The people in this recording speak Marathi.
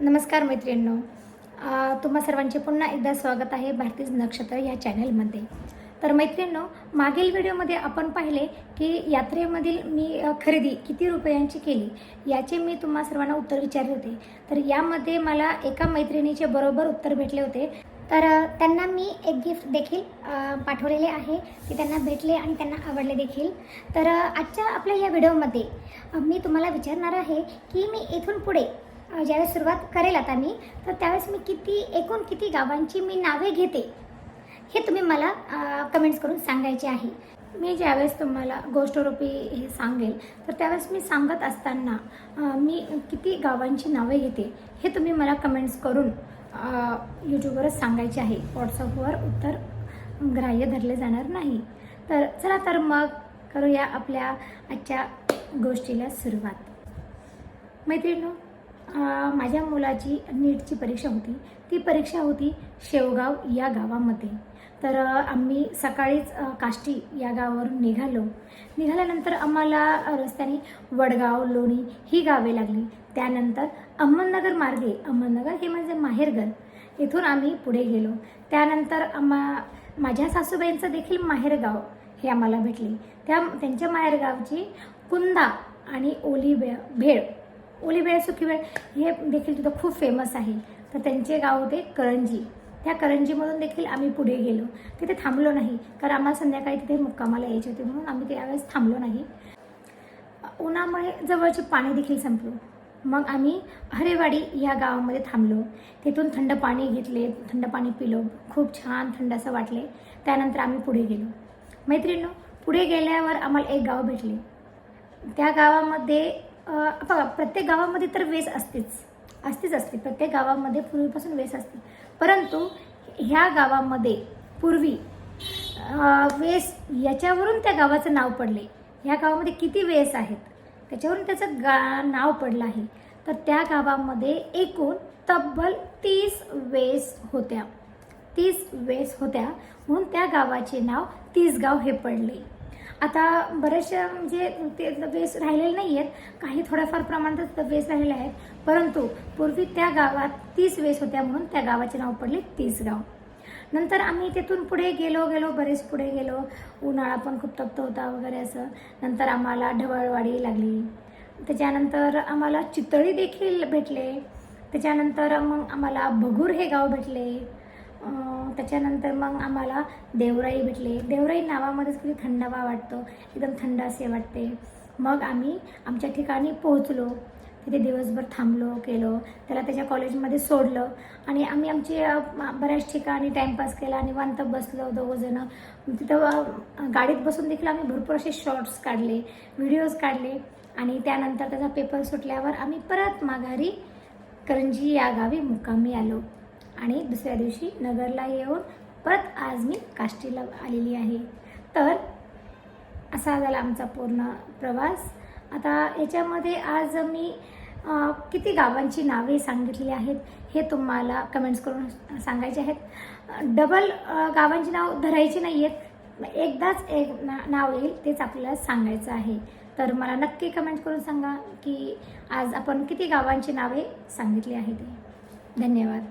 नमस्कार मैत्रिणींनो. तुम्हा सर्वांचे पुन्हा एकदा स्वागत आहे भारतीय नक्षत्र या चॅनलमध्ये. तर मैत्रिणींनो मागील व्हिडिओमध्ये आपण पाहिले की यात्रेमधील मी खरेदी किती रुपयांची केली याचे मी तुम्हा सर्वांना उत्तर विचारले होते. तर यामध्ये मला एका मैत्रिणीचे बरोबर उत्तर भेटले होते. तर त्यांना मी एक गिफ्ट देखील पाठवलेले आहे. ते त्यांना भेटले आणि त्यांना आवडले देखील. तर आजच्या आपल्या या व्हिडिओमध्ये मी तुम्हाला विचारणार आहे की मी इथून पुढे ज्यावेळेस सुरुवात करेल आता मी तर त्यावेळेस मी किती एकूण किती गावांची मी नावे घेते हे तुम्ही मला कमेंट्स करून सांगायचे आहे. मी ज्यावेळेस तुम्हाला गोष्टरूपी हे सांगेल तर त्यावेळेस मी सांगत असताना मी किती गावांची नावे घेते हे तुम्ही मला कमेंट्स करून यूट्यूबवरच सांगायचे आहे. व्हॉट्सअपवर उत्तर ग्राह्य धरले जाणार नाही. तर चला तर मग करूया आपल्या आजच्या गोष्टीला सुरुवात. मैत्रिणी माझ्या मुलाची नीटची परीक्षा होती. ती परीक्षा होती शेवगाव या गावामध्ये. तर आम्ही सकाळीच काष्टी या गावावरून निघालो. निघाल्यानंतर आम्हाला रस्त्याने वडगाव लोणी ही गावे लागली. त्यानंतर अहमदनगर मार्गे अहमदनगर हे म्हणजे माहेरघर इथून आम्ही पुढे गेलो. त्यानंतर आम्हा माझ्या सासूबाईंचं देखील माहेरगाव हे आम्हाला भेटले. त्या त्यांच्या माहेरगावची कुंदा आणि ओली भे भेळ ओली भेळ सुकी हे देखील तिथं खूप फेमस आहे. तर त्यांचे गाव होते करंजी. त्या करंजीमधून देखील आम्ही पुढे गेलो. तिथे थांबलो नाही. कारण आम्हाला संध्याकाळी तिथे मुक्कामाला यायचे होते. म्हणून आम्ही त्यावेळेस थांबलो नाही. उन्हामुळे जवळचे पाणी देखील संपलो. मग आम्ही हरेवाडी या गावामध्ये थांबलो. तिथून थंड पाणी घेतले. थंड पाणी पिलो. खूप छान थंड असं वाटले. त्यानंतर आम्ही पुढे गेलो. मैत्रिणींनो पुढे गेल्यावर आम्हाला एक गाव भेटले. त्या गावामध्ये बघा प्रत्येक गावामध्ये तर वेस असतेच. असतेच असते. प्रत्येक गावामध्ये पूर्वीपासून वेस असते. परंतु ह्या गावामध्ये पूर्वी वेस याच्यावरून त्या गावाचं नाव पडले. ह्या गावामध्ये किती वेस आहेत? त्याच्यावरून त्याचं गा नाव पडलं आहे. तर त्या गावामध्ये एकूण तब्बल तीस वेस होत्या. तीस वेस होत्या. म्हणून त्या गावाचे नाव तीसगाव हे पडले. आता बरेचशा म्हणजे ते वेस राहिलेले नाही आहेत काही थोड्याफार प्रमाणात वेस राहिलेले आहेत. परंतु पूर्वी त्या गावात तीस वेस होत्या म्हणून त्या गावाचे नाव पडले तीसगाव नंतर आम्ही तिथून पुढे गेलो गेलो बरेच पुढे गेलो. उन्हाळा पण खूप तप्त होता वगैरे असं. नंतर आम्हाला ढवळवाडी लागली. त्याच्यानंतर आम्हाला चितळी देखील भेटले. त्याच्यानंतर मग आम्हाला भगूर हे गाव भेटले. त्याच्यानंतर मग आम्हाला देवराई भेटले. देवराई नावामध्येच किती थंडावा वाटतो. एकदम थंड असे वाटते. मग आम्ही आमच्या ठिकाणी पोहोचलो. तिथे दिवसभर थांबलो केलो. त्याला त्याच्या कॉलेजमध्ये सोडलं. आणि आम्ही आमची बऱ्याच ठिकाणी टाईमपास केला. निवांत बसलो दोघंजणं. तिथं गाडीत बसून देखील आम्ही भरपूर असे शॉर्ट्स काढले व्हिडिओज काढले. आणि त्यानंतर त्याचा पेपर सुटल्यावर आम्ही परत माघारी करंजी या गावी मुक्कामी आलो. आणि दुसऱ्या दिवशी नगरला येऊन परत आज मी काष्टीला आलेली आहे. तर असा झाला आमचा पूर्ण प्रवास. आता याच्यामध्ये आज मी किती गावांची नावे सांगितली आहेत हे तुम्हाला कमेंट्स करून सांगायचे आहेत. डबल गावांची नाव धरायची नाही आहेत एकदाच एक ना नाव येईल तेच आपल्याला सांगायचं आहे. तर मला नक्की कमेंट करून सांगा की आज आपण किती गावांची नावे सांगितली आहेत. धन्यवाद.